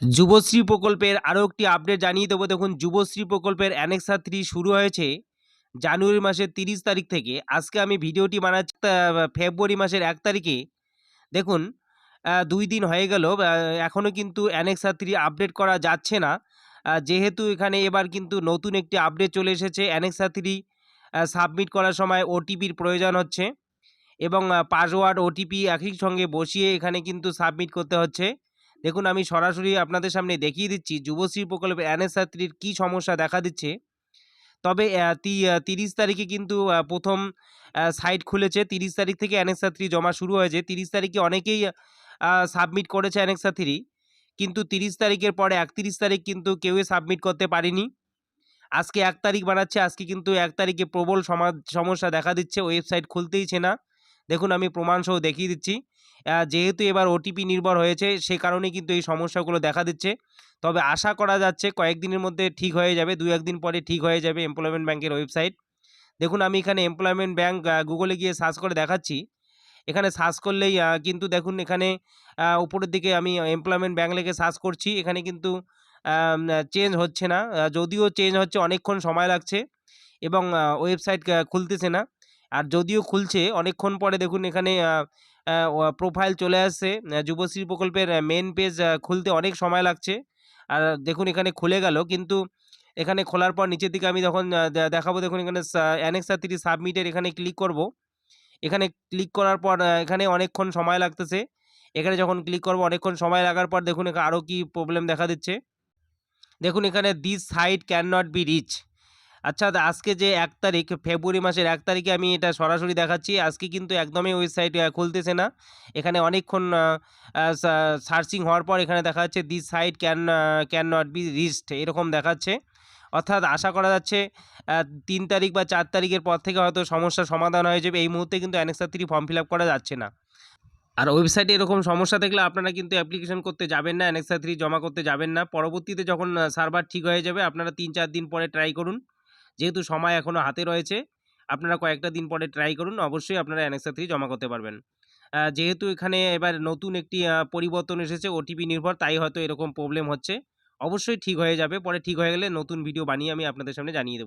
যুবশ্রী প্রকল্পের আরও একটি আপডেট জানিয়ে দেবো। দেখুন, যুবশ্রী প্রকল্পের অ্যানেক্সা থ্রি শুরু হয়েছে জানুয়ারি মাসের তিরিশ তারিখ থেকে। আজকে আমি ভিডিওটি বানাচ্ছি ফেব্রুয়ারি মাসের এক তারিখে। দেখুন দুই দিন হয়ে গেল এখনও কিন্তু অ্যানেক্সা থ্রি আপডেট করা যাচ্ছে না। যেহেতু এখানে এবার কিন্তু নতুন একটি আপডেট চলে এসেছে অ্যানেক্সা থ্রি সাবমিট করার সময় ওটিপির প্রয়োজন হচ্ছে এবং পাসওয়ার্ড ওটিপি একই সঙ্গে বসিয়ে এখানে কিন্তু সাবমিট করতে হচ্ছে। দেখুন, আমি সরাসরি আপনাদের সামনে দেখিয়ে দিচ্ছি যুবশ্রী প্রকল্পে এনএসআত্রীর কী সমস্যা দেখা দিচ্ছে। তবে তিরিশ তারিখে কিন্তু প্রথম সাইট খুলেছে। তিরিশ তারিখ থেকে থ্রি জমা শুরু হয়েছে। তিরিশ তারিখে অনেকেই সাবমিট করেছে থ্রি কিন্তু তিরিশ তারিখের পরে একত্রিশ তারিখ কিন্তু কেউই সাবমিট করতে পারেনি। আজকে এক তারিখ বানাচ্ছে আজকে কিন্তু এক তারিখে প্রবল সমা- সমস্যা দেখা দিচ্ছে। ওয়েবসাইট খুলতেইছে না দেখুন, আমি প্রমাণ সহ দেখিয়ে দিচ্ছি। যেহেতু এবার ওটিপি নির্ভর হয়েছে, সে কারণে কিন্তু এই সমস্যাগুলো দেখা দিচ্ছে। তবে আশা করা যাচ্ছে কয়েকদিনের মধ্যে ঠিক হয়ে যাবে দু একদিন পরে ঠিক হয়ে যাবে এমপ্লয়মেন্ট ব্যাংকের ওয়েবসাইট দেখুন, আমি এখানে এমপ্লয়মেন্ট ব্যাংক গুগলে গিয়ে সার্চ করে দেখাচ্ছি। এখানে সার্চ করলেই কিন্তু দেখুন, এখানে উপরের দিকে আমি এমপ্লয়মেন্ট ব্যাংক লিখে সার্চ করছি। এখানে কিন্তু চেঞ্জ হচ্ছে না। যদিও চেঞ্জ হচ্ছে, অনেকক্ষণ সময় লাগছে এবং ওয়েবসাইট খুলতেছে না। আর যদিও খুলছে, অনেকক্ষণ পরে দেখুন, এখানে প্রোফাইল চলে আসছে। যুবশ্রী প্রকল্পের মেন পেজ খুলতে অনেক সময় লাগছে। আর দেখুন এখানে খুলে গেল, কিন্তু এখানে খোলার পর নিচের দিকে আমি যখন দেখাবো, দেখুন এখানে অ্যানেক্সা থ্রি সাবমিটের এখানে ক্লিক করব। এখানে ক্লিক করার পর এখানে অনেকক্ষণ সময় লাগতেছে। এখানে যখন ক্লিক করব, অনেকক্ষণ সময় লাগার পর দেখুন এখানে আরও কি প্রবলেম দেখা দিচ্ছে। দেখুন এখানে this site can not be reach আচ্ছা আজকে যে এক তারিখ, ফেব্রুয়ারি মাসের এক তারিখে আমি এটা সরাসরি দেখাচ্ছি। আজকে কিন্তু একদমই ওয়েবসাইট খুলতেছে না। এখানে অনেকক্ষণ সার্চিং হওয়ার পর এখানে দেখা যাচ্ছে this site can can not be reached এরকম দেখাচ্ছে। অর্থাৎ আশা করা যাচ্ছে তিন তারিখ বা চার তারিখের পর থেকে হয়তো সমস্যার সমাধান হয়ে যাবে। এই মুহূর্তে কিন্তু অ্যানেক্সা থ্রি ফর্ম ফিল করা যাচ্ছে না। আর ওয়েবসাইটে এরকম সমস্যা দেখলে আপনারা কিন্তু অ্যাপ্লিকেশন করতে যাবেন না অ্যানেক্সা থ্রি জমা করতে যাবেন না। পরবর্তীতে যখন সার্ভার ঠিক হয়ে যাবে, আপনারা তিন চার দিন পরে ট্রাই করুন। যেহেতু সময় এখনও হাতে রয়েছে, আপনারা কয়েকটা দিন পরে ট্রাই করুন, অবশ্যই আপনারা অ্যানেক্সা থ্রি জমা করতে পারবেন। যেহেতু এখানে এবার নতুন একটি পরিবর্তন এসেছে ওটিপি নির্ভর, তাই হয়তো এরকম প্রবলেম হচ্ছে। অবশ্যই ঠিক হয়ে যাবে, পরে ঠিক হয়ে গেলে নতুন ভিডিও বানিয়ে আমি আপনাদের সামনে জানিয়ে দেবো।